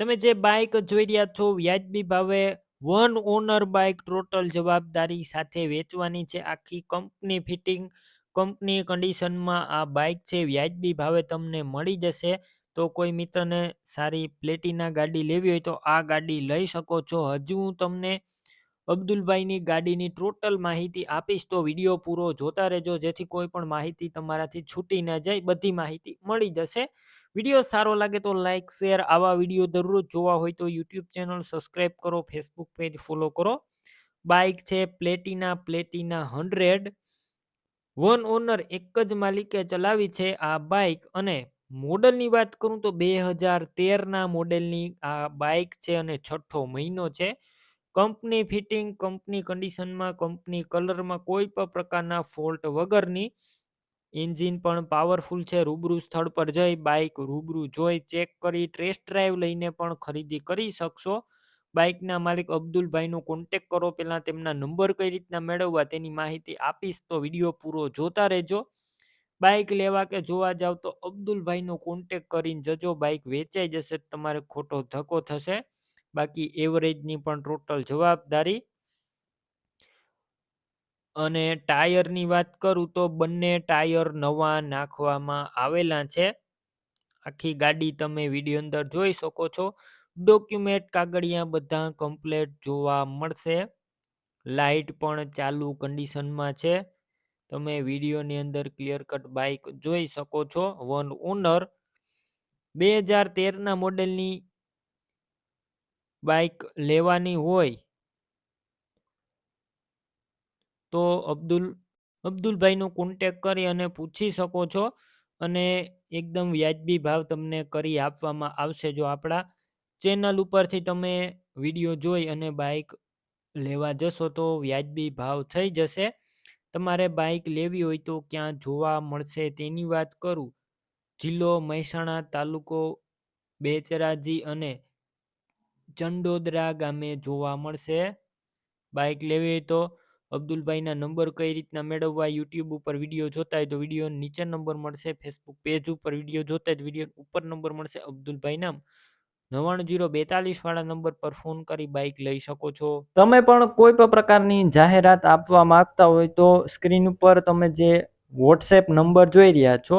તમે જે બાઇક જોઈ રહ્યા છો, વ્યાજબી ભાવે વન ઓનર બાઈક ટોટલ જવાબદારી સાથે વેચવાની છે. આખી કંપની ફિટિંગ કંપની કન્ડિશનમાં આ બાઇક છે. વ્યાજબી ભાવે તમને મળી જશે. તો કોઈ મિત્રને સારી પ્લેટિના ગાડી લેવી હોય તો આ ગાડી લઈ શકો છો. હજુ હું તમને અબ્દુલભાઈની ગાડીની ટોટલ માહિતી આપીશ તો વીડિયો પૂરો જોતા રહેજો, જેથી કોઈ પણ માહિતી તમારાથી છૂટી ન જાય, બધી માહિતી મળી જશે. વીડિયો સારો લાગે તો લાઇક શેર, આવા વીડિયો દરરોજ જોવા હોય તો યુટ્યુબ ચેનલ સબસ્ક્રાઈબ કરો, ફેસબુક પેજ ફોલો કરો. બાઇક છે Platina Platina hundred one owner એક જ માલિકે ચલાવી છે આ બાઇક અને મોડલની વાત કરું તો બે હજાર તેરના મોડેલની આ બાઇક છે અને છઠ્ઠો મહિનો છે. કંપની ફિટિંગ, કંપની કન્ડિશનમાં, કંપની કલરમાં કોઈ પણ પ્રકારના ફોલ્ટ વગરની એન્જિન પણ પાવરફુલ છે. રૂબરૂ સ્થળ પર જઈ બાઇક રૂબરૂ જોઈ, ચેક કરી, ટેસ્ટ ડ્રાઈવ લઈને પણ ખરીદી કરી શકશો. બાઇકના માલિક અબ્દુલભાઈનો કોન્ટેક કરો. પહેલાં તેમના નંબર કઈ રીતના મેળવવા તેની માહિતી આપીશ તો વીડિયો પૂરો જોતા રહેજો. બાઇક લેવા કે જોવા જાવ તો અબ્દુલભાઈનો કોન્ટેક કરીને જજો. બાઇક વેચાઈ જશે તમારે ખોટો ધક્કો થશે. બાકી એવરેજની પણ ટોટલ જવાબદારી. અને ટાયરની વાત કરું તો બંને ટાયર નવા નાખવામાં આવેલા છે. આખી ગાડી તમે વીડિયો અંદર જોઈ શકો છો. ડોક્યુમેન્ટ કાગળિયા બધા કમ્પ્લેટ જોવા મળશે. લાઇટ પણ ચાલુ કન્ડિશનમાં છે. તમે વિડીયોની અંદર ક્લિયર કટ બાઇક જોઈ શકો છો. One owner. બે હજાર તેરના મોડેલની બાઈક લેવાની હોય તો અબ્દુલ, અબ્દુલભાઈનો કોન્ટેક કરી અને પૂછી શકો છો અને એકદમ વ્યાજબી ભાવ તમને કરી આપવામાં આવશે જો આપણા ચેનલ ઉપરથી તમે વીડિયો જોઈ અને બાઈક લેવા જશો તો વ્યાજબી ભાવ થઈ જશે. તમારે બાઇક લેવી હોય તો ક્યાં જોવા મળશે તેની વાત કરું. જિલ્લો મહેસાણા તાલુકો બેચરાજી અને ચંડોદરા ગામે જોવા મળશે. બાઇક લેવી હોય તો અબ્દુલભાઈના નંબર કઈ રીતના મેળવવા યુટ્યુબ ઉપર વીડિયો જોતા હોય તો વીડિયો નીચે નંબર મળશે, ફેસબુક પેજ ઉપર વીડિયો જોતા હોય વીડિયો ઉપર નંબર મળશે અબ્દુલભાઈ નામ જીરો બેતાલીસ વાળા નંબર પર ફોન કરી બાઇક લઈ શકો છો. તમે પણ કોઈ પણ પ્રકારની જાહેરાત આપવા માંગતા હોય તો સ્ક્રીન ઉપર તમે જે વોટ્સએપ નંબર જોઈ રહ્યા છો